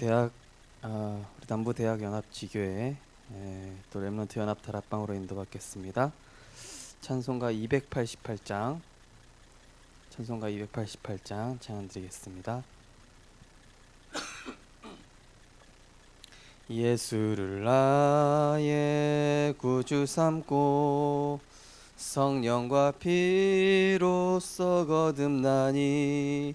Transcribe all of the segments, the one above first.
대학 아, 우리 남부 대학 연합 지교회 에, 또 렘넌트 연합 다락방으로 인도받겠습니다. 찬송가 288장 찬송가 288장 찬양 드리겠습니다. 예수를 나의 구주 삼고 성령과 피로써 거듭나니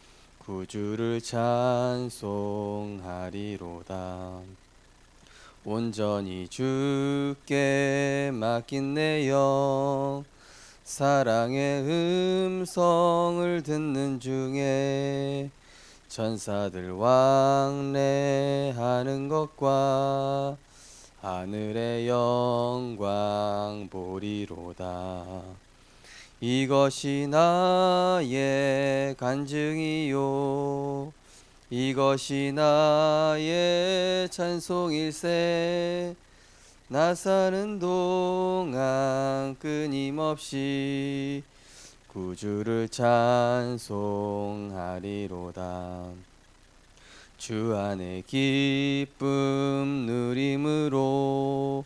구주를 찬송하리로다. 온전히 주께 맡긴 내 영 사랑의 음성을 듣는 중에 천사들 왕래하는 것과 하늘의 영광 보리로다 이것이 나의 간증이요. 이것이 나의 찬송일세. 나 사는 동안 끊임없이 구주를 찬송하리로다. 주 안에 기쁨 누림으로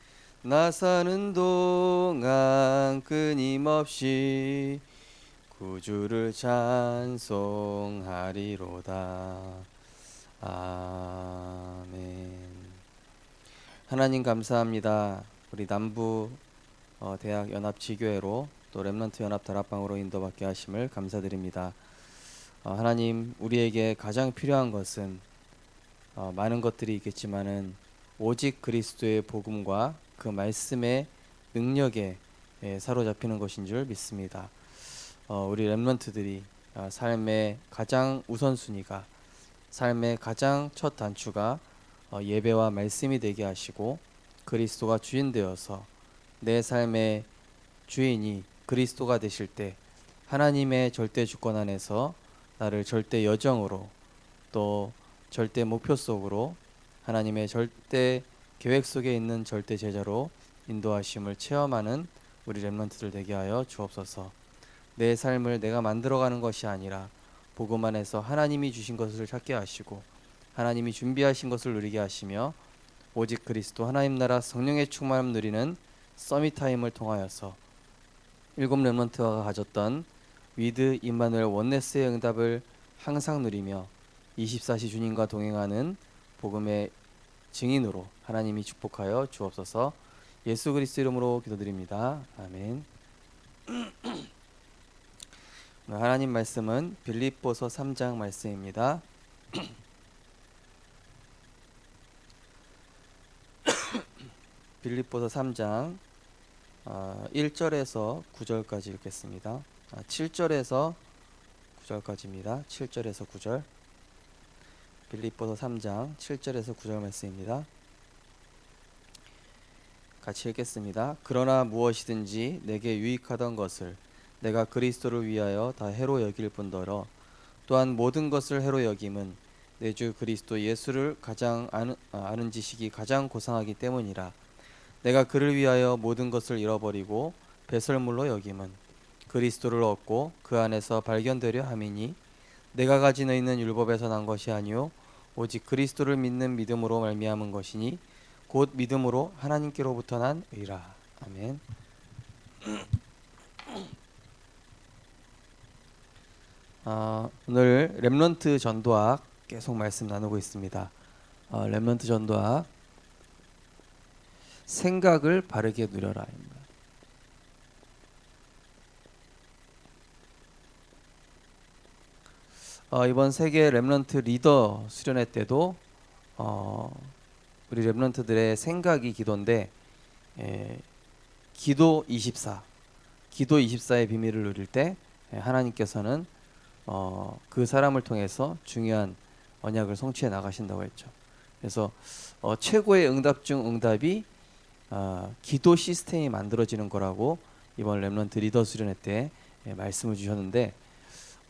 나 사는 동안 끊임없이 구주를 찬송하리로다. 아멘. 하나님 감사합니다. 우리 남부 어, 대학 연합 지교회로 또 렘넌트 연합 다락방으로 인도받게 하심을 감사드립니다. 어, 하나님 우리에게 가장 필요한 것은 어, 많은 것들이 있겠지만은 오직 그리스도의 복음과 그 말씀의 능력에 예, 사로잡히는 것인 줄 믿습니다. 어, 우리 렘런트들이 어, 삶의 가장 우선순위가 삶의 가장 첫 단추가 어, 예배와 말씀이 되게 하시고 그리스도가 주인 되어서 내 삶의 주인이 그리스도가 되실 때 하나님의 절대 주권 안에서 나를 절대 여정으로 또 절대 목표 속으로 하나님의 절대 계획 속에 있는 절대 제자로 인도하심을 체험하는 우리 렘런트들 되게 하여 주옵소서. 내 삶을 내가 만들어가는 것이 아니라 복음 안에서 하나님이 주신 것을 찾게 하시고 하나님이 준비하신 것을 누리게 하시며 오직 그리스도 하나님 나라 성령의 충만함 누리는 서밋 타임을 통하여서 일곱 렘넌트가 가졌던 위드 임마누엘 원네스의 응답을 항상 누리며 24시 주님과 동행하는 복음의 증인으로 하나님이 축복하여 주옵소서. 예수 그리스도 이름으로 기도드립니다. 아멘. 하나님 말씀은 빌립보서 3장 말씀입니다. 빌립보서 3장 어, 1절에서 9절까지 읽겠습니다. 아, 7절에서 9절까지입니다. 7절에서 9절. 빌립보서 3장 7절에서 9절 말씀입니다. 같이 읽겠습니다. 그러나 무엇이든지 내게 유익하던 것을 내가 그리스도를 위하여 다 해로 여길 뿐더러 또한 모든 것을 해로 여김은 내 주 그리스도 예수를 가장 아는, 아, 아는 지식이 가장 고상하기 때문이라 내가 그를 위하여 모든 것을 잃어버리고 배설물로 여김은 그리스도를 얻고 그 안에서 발견되려 함이니 내가 가지는 있는 율법에서 난 것이 아니요 오직 그리스도를 믿는 믿음으로 말미암은 것이니 곧 믿음으로 하나님께로부터 난 의라 아멘. 아, 오늘 렘넌트 전도학 계속 말씀 나누고 있습니다. 어, 렘넌트 전도학 생각을 바르게 누려라입니다. 어, 이번 세계 렘넌트 리더 수련회 때도 어, 우리 렘넌트들의 생각이 기도인데 에, 기도 24, 기도 24의 비밀을 누릴 때 에, 하나님께서는 어, 그 사람을 통해서 중요한 언약을 성취해 나가신다고 했죠. 그래서 어, 최고의 응답 중 응답이 어, 기도 시스템이 만들어지는 거라고 이번 렘넌트 리더 수련회 때 예, 말씀을 주셨는데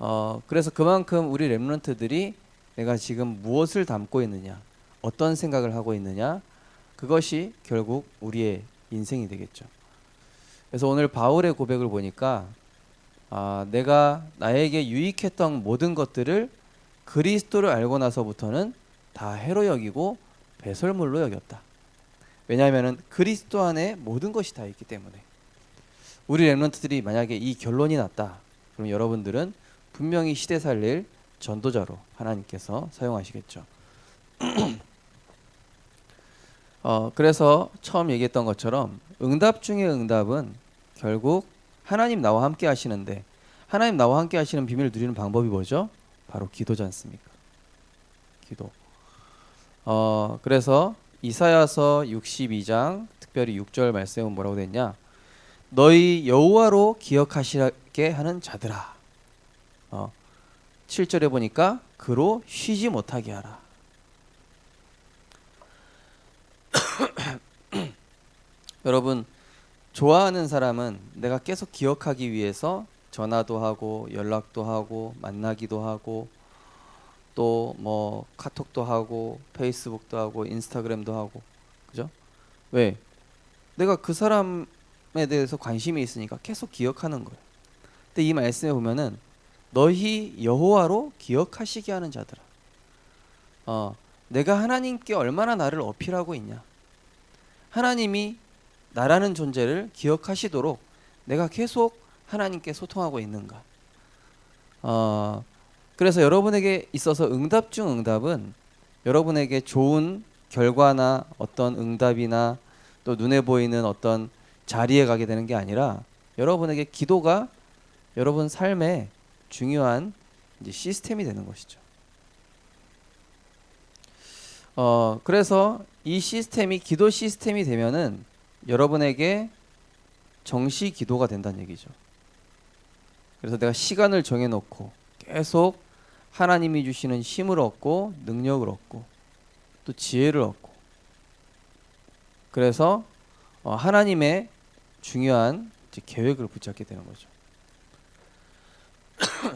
어, 그래서 그만큼 우리 렘넌트들이 내가 지금 무엇을 담고 있느냐, 어떤 생각을 하고 있느냐, 그것이 결국 우리의 인생이 되겠죠. 그래서 오늘 바울의 고백을 보니까 아, 내가 나에게 유익했던 모든 것들을 그리스도를 알고 나서부터는 다 해로 여기고 배설물로 여겼다. 왜냐하면은 그리스도 안에 모든 것이 다 있기 때문에 우리 렘넌트들이 만약에 이 결론이 났다. 그럼 여러분들은 분명히 시대 살릴 전도자로 하나님께서 사용하시겠죠. 어, 그래서 처음 얘기했던 것처럼 응답 중의 응답은 결국 하나님 나와 함께 하시는데 하나님 나와 함께 하시는 비밀을 누리는 방법이 뭐죠? 바로 기도지 않습니까? 기도. 어, 그래서 이사야서 62장 특별히 6절 말씀은 뭐라고 됐냐? 너희 여호와로 기억하시게 하는 자들아. 어, 7절에 보니까 그로 쉬지 못하게 하라. 여러분 좋아하는 사람은 내가 계속 기억하기 위해서 전화도 하고 연락도 하고 만나기도 하고 또 뭐 카톡도 하고 페이스북도 하고 인스타그램도 하고 그죠? 왜? 내가 그 사람에 대해서 관심이 있으니까 계속 기억하는 거예요. 근데 이 말씀에 보면은 너희 여호와로 기억하시게 하는 자들아. 어, 내가 하나님께 얼마나 나를 어필하고 있냐? 하나님이 나라는 존재를 기억하시도록 내가 계속 하나님께 소통하고 있는가? 어, 그래서 여러분에게 있어서 응답 중 응답은 여러분에게 좋은 결과나 어떤 응답이나 또 눈에 보이는 어떤 자리에 가게 되는 게 아니라 여러분에게 기도가 여러분 삶에 중요한 이제 시스템이 되는 것이죠. 어, 그래서 이 시스템이 기도 시스템이 되면은 여러분에게 정시 기도가 된다는 얘기죠. 그래서 내가 시간을 정해 놓고 계속 하나님이 주시는 힘을 얻고 능력을 얻고 또 지혜를 얻고 그래서 어, 하나님의 중요한 계획을 붙잡게 되는 거죠.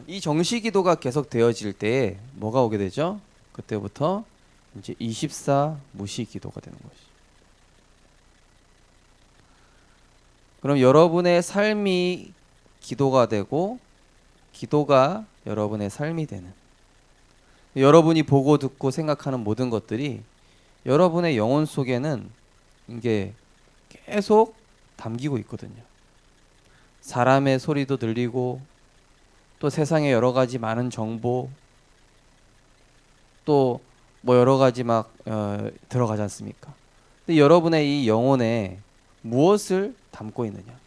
이 정시 기도가 계속 되어질 때 뭐가 오게 되죠? 그때부터 이제 24 무시 기도가 되는 것이죠. 그럼 여러분의 삶이 기도가 되고 기도가 여러분의 삶이 되는 여러분이 보고 듣고 생각하는 모든 것들이 여러분의 영혼 속에는 이게 계속 담기고 있거든요. 사람의 소리도 들리고 또 세상에 여러 가지 많은 정보 또 뭐 여러 가지 막 어, 들어가지 않습니까? 근데 여러분의 이 영혼에 무엇을 담고 있느냐?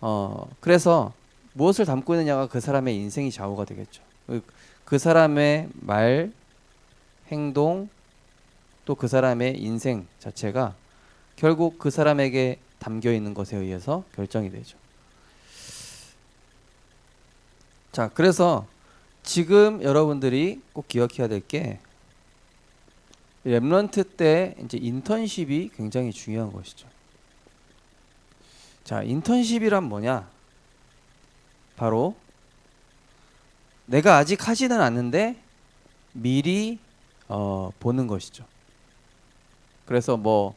어 그래서 무엇을 담고 있느냐가 그 사람의 인생이 좌우가 되겠죠. 그, 그 사람의 말, 행동, 또 그 사람의 인생 자체가 결국 그 사람에게 담겨 있는 것에 의해서 결정이 되죠. 자, 그래서 지금 여러분들이 꼭 기억해야 될 게 랩런트 때 이제 인턴십이 굉장히 중요한 것이죠. 자, 인턴십이란 뭐냐? 바로 내가 아직 하지는 않는데 미리 어, 보는 것이죠. 그래서 뭐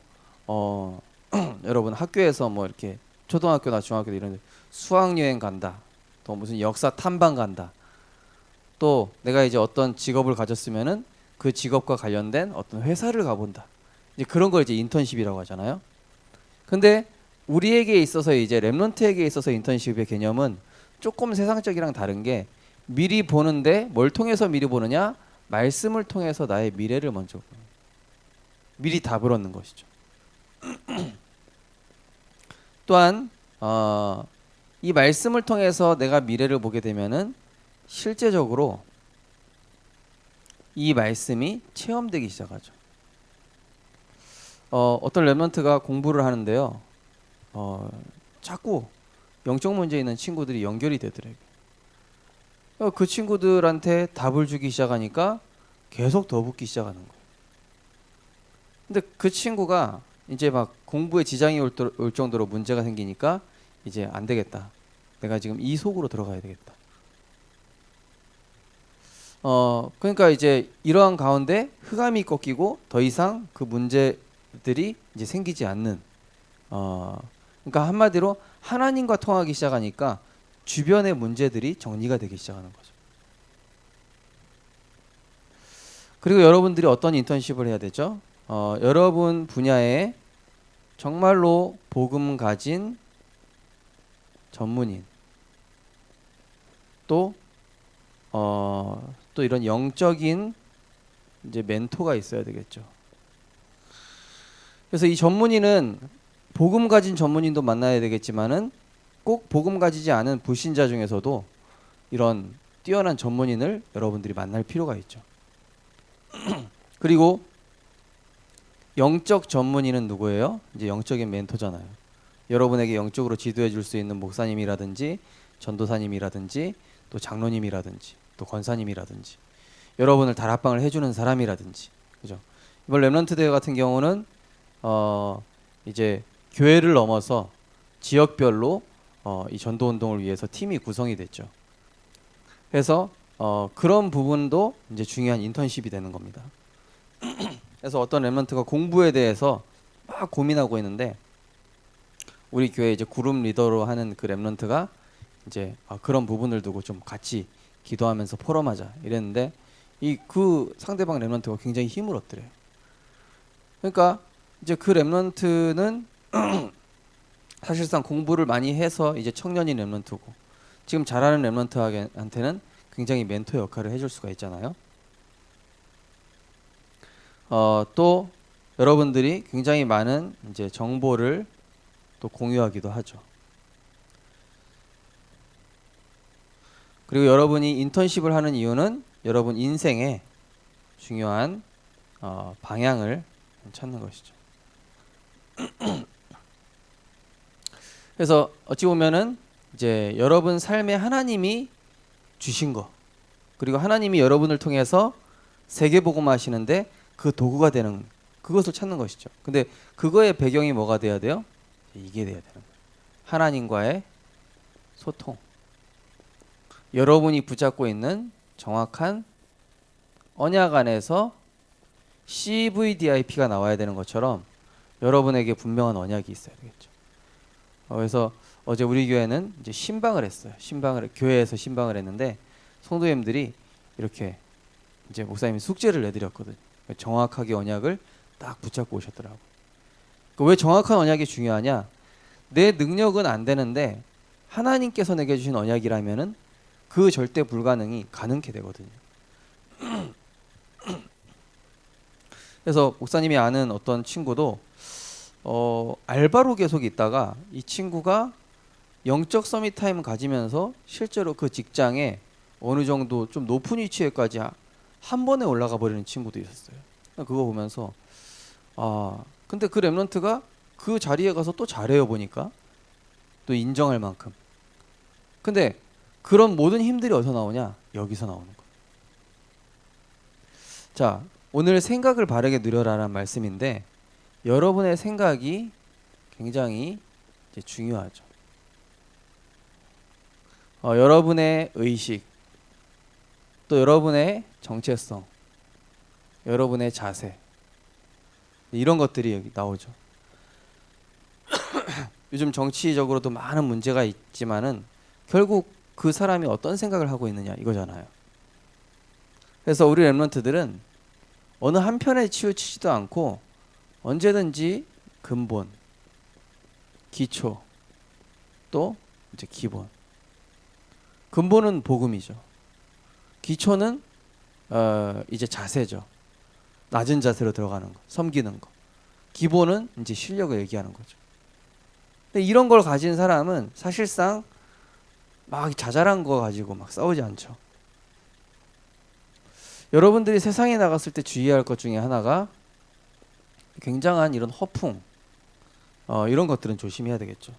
어, 여러분 학교에서 뭐 이렇게 초등학교나 중학교 이런 데 수학 여행 간다. 또 무슨 역사 탐방 간다. 또 내가 이제 어떤 직업을 가졌으면은 그 직업과 관련된 어떤 회사를 가본다. 이제 그런 걸 이제 인턴십이라고 하잖아요. 근데 우리에게 있어서 이제 랩런트에게 있어서 인턴십의 개념은 조금 세상적이랑 다른 게 미리 보는데 뭘 통해서 미리 보느냐? 말씀을 통해서 나의 미래를 먼저. 미리 답을 얻는 것이죠. 또한 어, 이 말씀을 통해서 내가 미래를 보게 되면은 실제적으로 이 말씀이 체험되기 시작하죠. 어, 어떤 랩런트가 공부를 하는데요. 어, 자꾸 영적 문제 있는 친구들이 연결이 되더래요. 어, 그 친구들한테 답을 주기 시작하니까 계속 더 붙기 시작하는 거예요. 근데 그 친구가 이제 막 공부에 지장이 올, 도- 올 정도로 문제가 생기니까 이제 안 되겠다. 내가 지금 이 속으로 들어가야 되겠다. 어 그러니까 이제 이러한 가운데 흑암이 꺾이고 더 이상 그 문제들이 이제 생기지 않는 어 그러니까 한마디로 하나님과 통하기 시작하니까 주변의 문제들이 정리가 되기 시작하는 거죠. 그리고 여러분들이 어떤 인턴십을 해야 되죠? 어, 여러분 분야에 정말로 복음 가진 전문인 또 어, 또 이런 영적인 이제 멘토가 있어야 되겠죠. 그래서 이 전문인은 복음 가진 전문인도 만나야 되겠지만은 꼭 복음 가지지 않은 불신자 중에서도 이런 뛰어난 전문인을 여러분들이 만날 필요가 있죠. 그리고 영적 전문인은 누구예요? 이제 영적인 멘토잖아요. 여러분에게 영적으로 지도해 줄 수 있는 목사님이라든지 전도사님이라든지 또 장로님이라든지 또 권사님이라든지 여러분을 다락방을 해주는 사람이라든지 그죠? 이번 렘런트 대회 같은 경우는 어 이제 교회를 넘어서 지역별로 어, 이 전도 운동을 위해서 팀이 구성이 됐죠. 그래서 어, 그런 부분도 이제 중요한 인턴십이 되는 겁니다. 그래서 어떤 렘런트가 공부에 대해서 막 고민하고 있는데 우리 교회 이제 그룹 리더로 하는 그 렘런트가 이제 아, 그런 부분을 두고 좀 같이 기도하면서 포럼하자 이랬는데 이 그 상대방 렘런트가 굉장히 힘을 얻더래요. 그러니까 이제 그 렘런트는 사실상 공부를 많이 해서 이제 청년인 렘런트고 지금 잘하는 렘런트한테는 굉장히 멘토 역할을 해줄 수가 있잖아요. 어, 또 여러분들이 굉장히 많은 이제 정보를 또 공유하기도 하죠. 그리고 여러분이 인턴십을 하는 이유는 여러분 인생의 중요한 어, 방향을 찾는 것이죠. 그래서 어찌 보면은 이제 여러분 삶에 하나님이 주신 거 그리고 하나님이 여러분을 통해서 세계 복음 하시는데 그 도구가 되는 그것을 찾는 것이죠. 근데 그거의 배경이 뭐가 돼야 돼요? 이게 돼야 되는 거예요. 하나님과의 소통. 여러분이 붙잡고 있는 정확한 언약 안에서 CVDIP가 나와야 되는 것처럼 여러분에게 분명한 언약이 있어야 되겠죠. 어, 그래서 어제 우리 교회는 이제 신방을 했어요. 신방을 교회에서 신방을 했는데 성도님들이 이렇게 이제 목사님이 숙제를 내드렸거든요. 정확하게 언약을 딱 붙잡고 오셨더라고. 그왜 정확한 언약이 중요하냐? 내 능력은 안 되는데 하나님께서 내게 주신 언약이라면은 그 절대 불가능이 가능케 되거든요. 그래서 목사님이 아는 어떤 친구도 어, 알바로 계속 있다가 이 친구가 영적 서밋 타임 가지면서 실제로 그 직장에 어느 정도 좀 높은 위치에까지 하- 한 번에 올라가 버리는 친구도 있었어요. 그거 보면서 아 근데 그 랩런트가 그 자리에 가서 또 잘해요 보니까 또 인정할 만큼. 근데 그런 모든 힘들이 어디서 나오냐? 여기서 나오는 거. 자 오늘 생각을 바르게 누려라라는 말씀인데 여러분의 생각이 굉장히 중요하죠. 어, 여러분의 의식, 또 여러분의 정체성, 여러분의 자세 이런 것들이 여기 나오죠. 요즘 정치적으로도 많은 문제가 있지만은 결국 그 사람이 어떤 생각을 하고 있느냐 이거잖아요. 그래서 우리 랩런트들은 어느 한편에 치우치지도 않고 언제든지 근본, 기초, 또 이제 기본. 근본은 복음이죠. 기초는 어, 이제 자세죠. 낮은 자세로 들어가는 거, 섬기는 거. 기본은 이제 실력을 얘기하는 거죠. 근데 이런 걸 가진 사람은 사실상 막 자잘한 거 가지고 막 싸우지 않죠. 여러분들이 세상에 나갔을 때 주의할 것 중에 하나가 굉장한 이런 허풍 어, 이런 것들은 조심해야 되겠죠.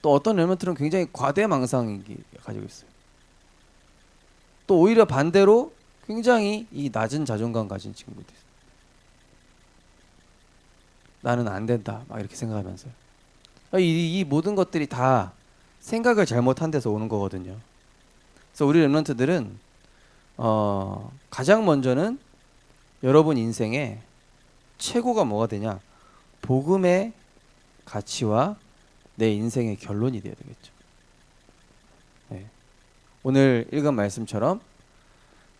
또 어떤 렘런트는 굉장히 과대망상이 가지고 있어요. 또 오히려 반대로 굉장히 이 낮은 자존감 가진 친구들. 나는 안 된다 막 이렇게 생각하면서요. 이, 이 모든 것들이 다 생각을 잘못한 데서 오는 거거든요. 그래서 우리 렘런트들은 어, 가장 먼저는 여러분 인생에 최고가 뭐가 되냐? 복음의 가치와 내 인생의 결론이 되어야 되겠죠. 네. 오늘 읽은 말씀처럼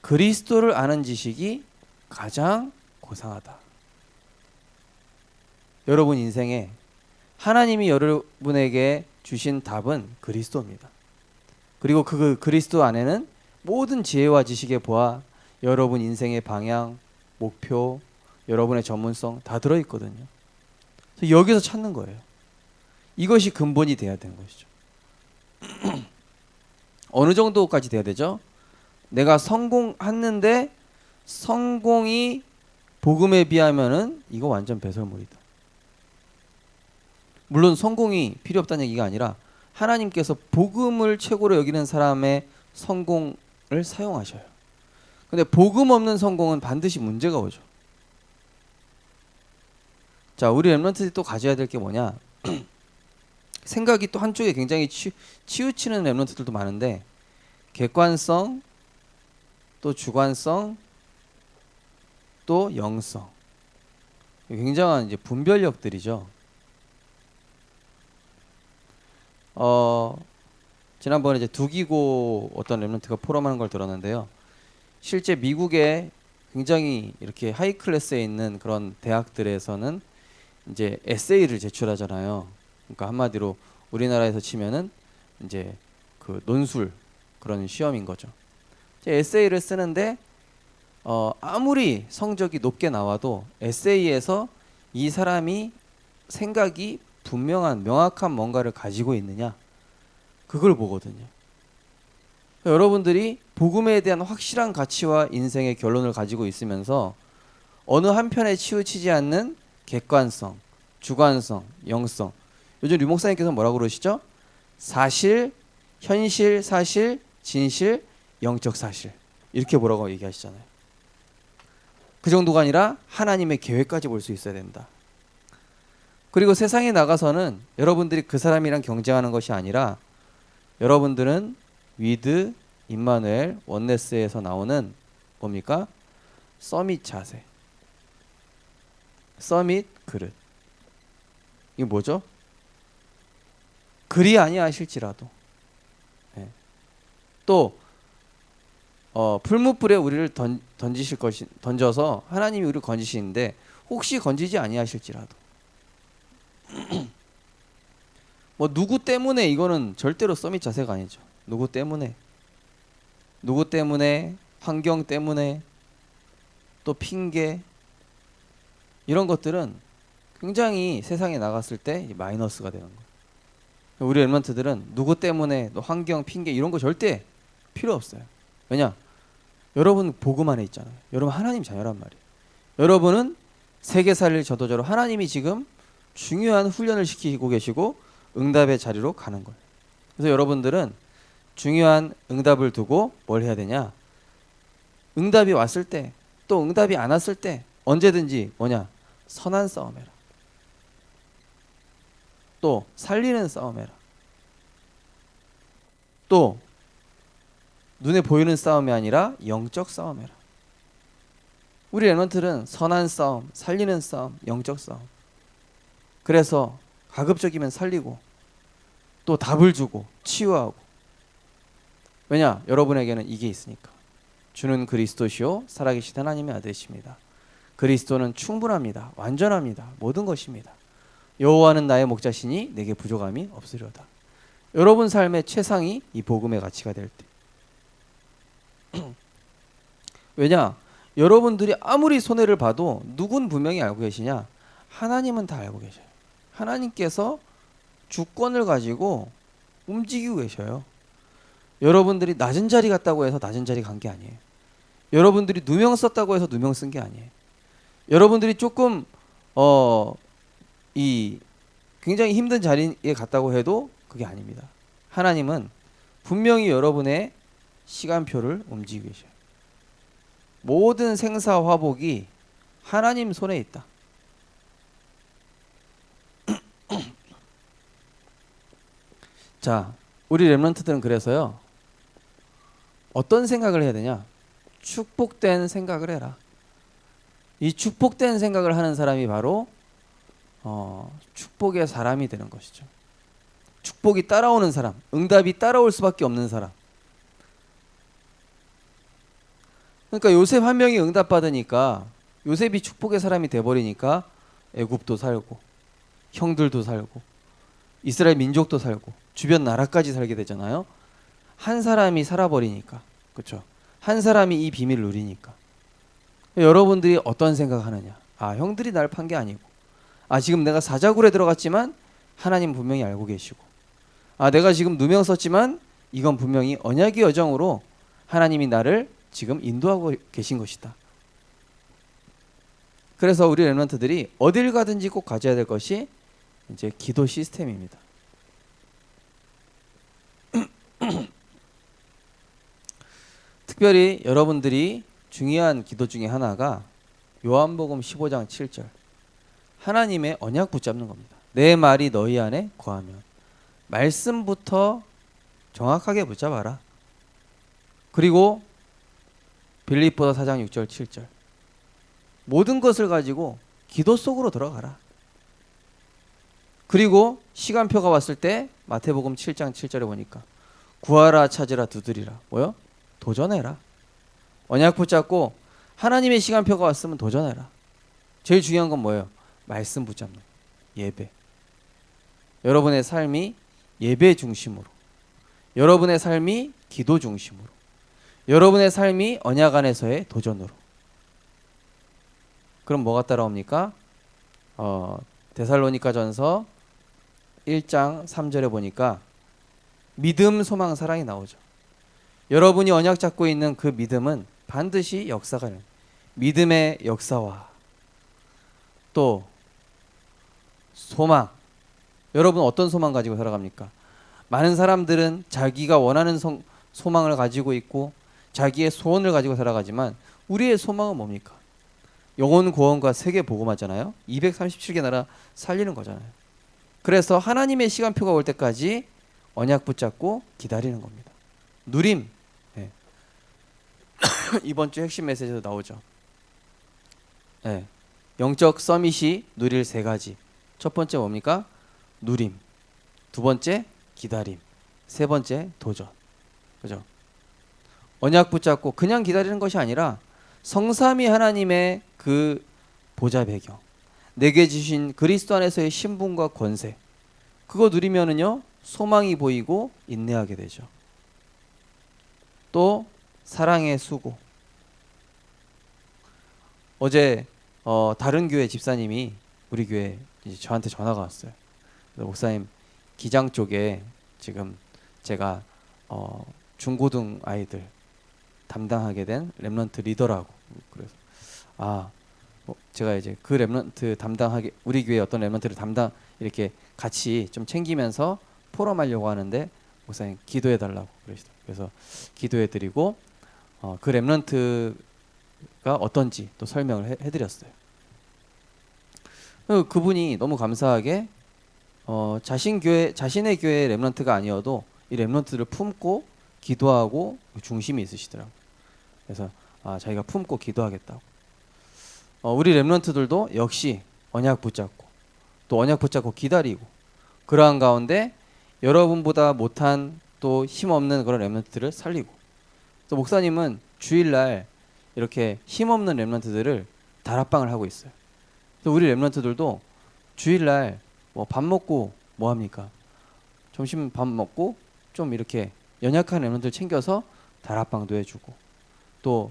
그리스도를 아는 지식이 가장 고상하다. 여러분 인생에 하나님이 여러분에게 주신 답은 그리스도입니다. 그리고 그 그리스도 안에는 모든 지혜와 지식의 보아 여러분 인생의 방향, 목표, 여러분의 전문성 다 들어 있거든요. 여기서 찾는 거예요. 이것이 근본이 돼야 되는 것이죠. 어느 정도까지 돼야 되죠? 내가 성공했는데 성공이 복음에 비하면은 이거 완전 배설물이다. 물론 성공이 필요 없다는 얘기가 아니라 하나님께서 복음을 최고로 여기는 사람의 성공을 사용하셔요. 근데 복음 없는 성공은 반드시 문제가 오죠. 자, 우리 랩런트들이 또 가져야 될 게 뭐냐? 생각이 또 한쪽에 굉장히 치, 치우치는 랩런트들도 많은데 객관성, 또 주관성, 또 영성. 굉장한 이제 분별력들이죠. 어, 지난번에 이제 두기고 어떤 랩런트가 포럼하는 걸 들었는데요. 실제 미국에 굉장히 이렇게 하이 클래스에 있는 그런 대학들에서는 이제 에세이를 제출하잖아요. 그러니까 한마디로 우리나라에서 치면은 이제 그 논술 그런 시험인 거죠. 에세이를 쓰는데 어 아무리 성적이 높게 나와도 에세이에서 이 사람이 생각이 분명한 명확한 뭔가를 가지고 있느냐 그걸 보거든요. 여러분들이 복음에 대한 확실한 가치와 인생의 결론을 가지고 있으면서 어느 한편에 치우치지 않는 객관성, 주관성, 영성. 요즘 류 목사님께서 뭐라고 그러시죠? 사실, 현실, 사실, 진실, 영적 사실. 이렇게 뭐라고 얘기하시잖아요. 그 정도가 아니라 하나님의 계획까지 볼 수 있어야 된다. 그리고 세상에 나가서는 여러분들이 그 사람이랑 경쟁하는 것이 아니라 여러분들은 위드, 임마누엘, 원네스에서 나오는 뭡니까? 서밋 자세. 서밋 그릇. 이게 뭐죠? 그리 아니하실지라도 네. 또 어, 풀무불에 우리를 던, 던지실 것이 던져서 하나님이 우리를 건지시는데 혹시 건지지 아니하실지라도 뭐 누구 때문에 이거는 절대로 서밋 자세가 아니죠. 누구 때문에 누구 때문에 환경 때문에 또 핑계 이런 것들은 굉장히 세상에 나갔을 때 마이너스가 되는 거예요. 우리 엠런트들은 누구 때문에 또 환경 핑계 이런 거 절대 필요 없어요. 왜냐? 여러분 복음 안에 있잖아요. 여러분 하나님 자녀란 말이에요. 여러분은 세계 살릴 저도저로 하나님이 지금 중요한 훈련을 시키고 계시고 응답의 자리로 가는 거예요. 그래서 여러분들은 중요한 응답을 두고 뭘 해야 되냐? 응답이 왔을 때 또 응답이 안 왔을 때 언제든지 뭐냐? 선한 싸움해라. 또 살리는 싸움해라. 또 눈에 보이는 싸움이 아니라 영적 싸움해라. 우리 랩런트는 선한 싸움, 살리는 싸움, 영적 싸움. 그래서 가급적이면 살리고 또 답을 주고 치유하고 왜냐 여러분에게는 이게 있으니까 주는 그리스도시요 살아계신 하나님의 아들이십니다. 그리스도는 충분합니다. 완전합니다. 모든 것입니다. 여호와는 나의 목자시니 내게 부족함이 없으려다. 여러분 삶의 최상이 이 복음의 가치가 될 때. 왜냐? 여러분들이 아무리 손해를 봐도 누군 분명히 알고 계시냐? 하나님은 다 알고 계셔요. 하나님께서 주권을 가지고 움직이고 계셔요. 여러분들이 낮은 자리 갔다고 해서 낮은 자리 간 게 아니에요. 여러분들이 누명 썼다고 해서 누명 쓴 게 아니에요. 여러분들이 조금 어 이 굉장히 힘든 자리에 갔다고 해도 그게 아닙니다. 하나님은 분명히 여러분의 시간표를 움직이고 계셔요. 모든 생사 화복이 하나님 손에 있다. 자, 우리 렘런트들은 그래서요. 어떤 생각을 해야 되냐? 축복된 생각을 해라. 이 축복된 생각을 하는 사람이 바로 어, 축복의 사람이 되는 것이죠. 축복이 따라오는 사람, 응답이 따라올 수밖에 없는 사람. 그러니까 요셉 한 명이 응답 받으니까 요셉이 축복의 사람이 돼 버리니까 애굽도 살고 형들도 살고 이스라엘 민족도 살고 주변 나라까지 살게 되잖아요. 한 사람이 살아버리니까 그렇죠. 한 사람이 이 비밀을 누리니까 여러분들이 어떤 생각하느냐? 아 형들이 날 판 게 아니고 아 지금 내가 사자굴에 들어갔지만 하나님 분명히 알고 계시고 아 내가 지금 누명 썼지만 이건 분명히 언약의 여정으로 하나님이 나를 지금 인도하고 계신 것이다. 그래서 우리 렘런트들이 어딜 가든지 꼭 가져야 될 것이 이제 기도 시스템입니다. 특별히 여러분들이 중요한 기도 중에 하나가 요한복음 15장 7절 하나님의 언약 붙잡는 겁니다. 내 말이 너희 안에 거하면 말씀부터 정확하게 붙잡아라. 그리고 빌립보서 4장 6절 7절 모든 것을 가지고 기도 속으로 들어가라. 그리고 시간표가 왔을 때 마태복음 7장 7절에 보니까 구하라 찾으라 두드리라 뭐요? 도전해라. 언약 붙잡고 하나님의 시간표가 왔으면 도전해라. 제일 중요한 건 뭐예요? 말씀 붙잡는 거. 예배. 여러분의 삶이 예배 중심으로. 여러분의 삶이 기도 중심으로. 여러분의 삶이 언약 안에서의 도전으로. 그럼 뭐가 따라옵니까? 어, 데살로니가전서 1장 3절에 보니까 믿음, 소망, 사랑이 나오죠. 여러분이 언약 잡고 있는 그 믿음은 반드시 역사가. 믿음의 역사와 또 소망. 여러분 어떤 소망 가지고 살아갑니까? 많은 사람들은 자기가 원하는 성, 소망을 가지고 있고 자기의 소원을 가지고 살아가지만 우리의 소망은 뭡니까? 영혼 구원과 세계 복음하잖아요. 237개 나라 살리는 거잖아요. 그래서 하나님의 시간표가 올 때까지 언약 붙잡고 기다리는 겁니다. 누림. 네. 이번 주 핵심 메시지도 나오죠. 네. 영적 서밋이 누릴 세 가지. 첫 번째 뭡니까? 누림. 두 번째 기다림. 세 번째 도전. 그죠? 언약 붙잡고 그냥 기다리는 것이 아니라 성삼위 하나님의 그 보좌 배경, 내게 주신 그리스도 안에서의 신분과 권세, 그거 누리면은요 소망이 보이고 인내하게 되죠. 또 사랑의 수고. 어제 어, 다른 교회 집사님이 우리 교회 저한테 전화가 왔어요. 목사님 기장 쪽에 지금 제가 어, 중고등 아이들 담당하게 된 랩런트 리더라고 그래서 아 뭐 제가 이제 그 랩런트 담당하게 우리 교회 어떤 랩런트를 담당 이렇게 같이 좀 챙기면서 포럼하려고 하는데 목사님 기도해 달라고 그러시더 그래서 기도해 드리고 어, 그 랩런트가 어떤지 또 설명을 해, 해드렸어요. 어, 그분이 너무 감사하게 어, 자신 교회 자신의 교회 랩런트가 아니어도 이 랩런트를 품고 기도하고 중심이 있으시더라고. 그래서 아, 자기가 품고 기도하겠다고. 어, 우리 렘런트들도 역시 언약 붙잡고 또 언약 붙잡고 기다리고 그러한 가운데 여러분보다 못한 또 힘없는 그런 렘런트들을 살리고 또 목사님은 주일날 이렇게 힘없는 렘런트들을 다락방을 하고 있어요. 또 우리 렘런트들도 주일날 뭐 밥 먹고 뭐 합니까? 점심 밥 먹고 좀 이렇게 연약한 렘런트들 챙겨서 다락방도 해주고 또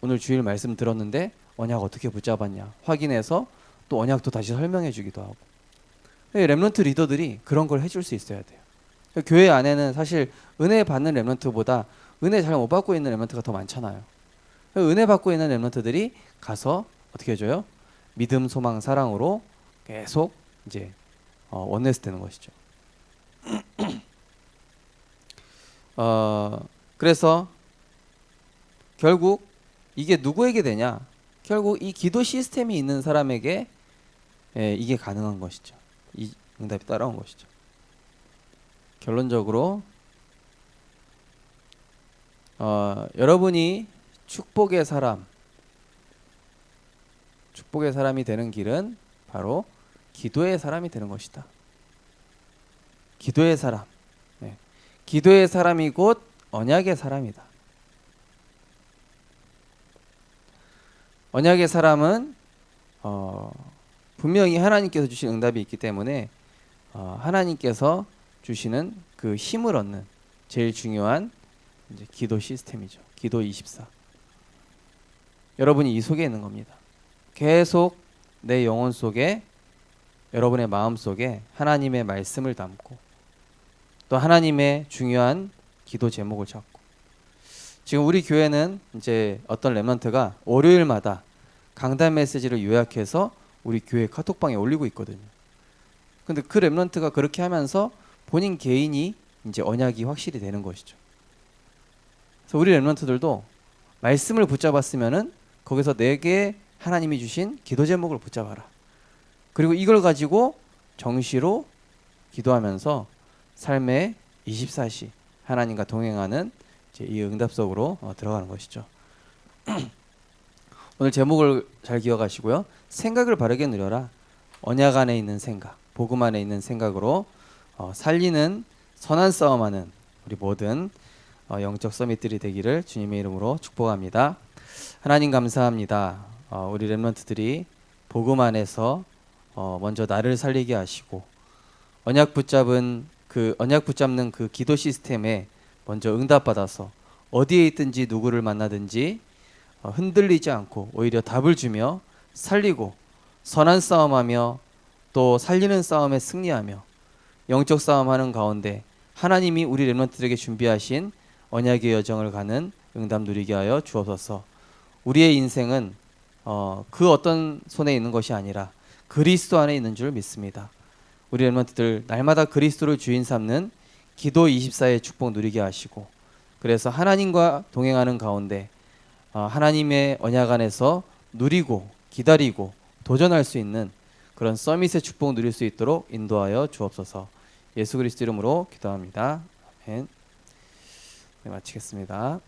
오늘 주일 말씀 들었는데 언약 어떻게 붙잡았냐 확인해서 또 언약도 다시 설명해 주기도 하고 렘런트 리더들이 그런 걸 해줄 수 있어야 돼요. 교회 안에는 사실 은혜 받는 렘런트보다 은혜 잘 못 받고 있는 렘런트가 더 많잖아요. 은혜 받고 있는 렘넌트들이 가서 어떻게 해줘요? 믿음, 소망, 사랑으로 계속 이제 어, 원네스 되는 것이죠. 어, 그래서 결국 이게 누구에게 되냐? 결국 이 기도 시스템이 있는 사람에게 예, 이게 가능한 것이죠. 이 응답이 따라온 것이죠. 결론적으로 어, 여러분이 축복의 사람, 축복의 사람이 되는 길은 바로 기도의 사람이 되는 것이다. 기도의 사람, 네. 기도의 사람이 곧 언약의 사람이다. 언약의 사람은 어, 분명히 하나님께서 주신 응답이 있기 때문에 어, 하나님께서 주시는 그 힘을 얻는 제일 중요한 이제 기도 시스템이죠. 기도 24. 여러분이 이 속에 있는 겁니다. 계속 내 영혼 속에 여러분의 마음 속에 하나님의 말씀을 담고 또 하나님의 중요한 기도 제목을 잡고 지금 우리 교회는 이제 어떤 렘넌트가 월요일마다 강단 메시지를 요약해서 우리 교회 카톡방에 올리고 있거든요. 근데 그 렘넌트가 그렇게 하면서 본인 개인이 이제 언약이 확실히 되는 것이죠. 그래서 우리 렘넌트들도 말씀을 붙잡았으면은 거기서 내게 하나님이 주신 기도 제목을 붙잡아라. 그리고 이걸 가지고 정시로 기도하면서 삶의 24시 하나님과 동행하는 이 응답 속으로 어, 들어가는 것이죠. 오늘 제목을 잘 기억하시고요. 생각을 바르게 누려라. 언약 안에 있는 생각, 복음 안에 있는 생각으로 어, 살리는 선한 싸움하는 우리 모든 어, 영적 서밋들이 되기를 주님의 이름으로 축복합니다. 하나님 감사합니다. 어, 우리 렘런트들이 복음 안에서 어, 먼저 나를 살리게 하시고 언약 붙잡은 그 언약 붙잡는 그 기도 시스템에 먼저 응답받아서 어디에 있든지 누구를 만나든지 어, 흔들리지 않고 오히려 답을 주며 살리고 선한 싸움하며 또 살리는 싸움에 승리하며 영적 싸움하는 가운데 하나님이 우리 렘넌트들에게 준비하신 언약의 여정을 가는 응답 누리게 하여 주옵소서. 우리의 인생은 어, 그 어떤 손에 있는 것이 아니라 그리스도 안에 있는 줄 믿습니다. 우리 렘넌트들 날마다 그리스도를 주인 삼는 기도 24의 축복 누리게 하시고 그래서 하나님과 동행하는 가운데 어, 하나님의 언약 안에서 누리고 기다리고 도전할 수 있는 그런 서밋의 축복 누릴 수 있도록 인도하여 주옵소서. 예수 그리스도 이름으로 기도합니다. 아멘. 네, 마치겠습니다.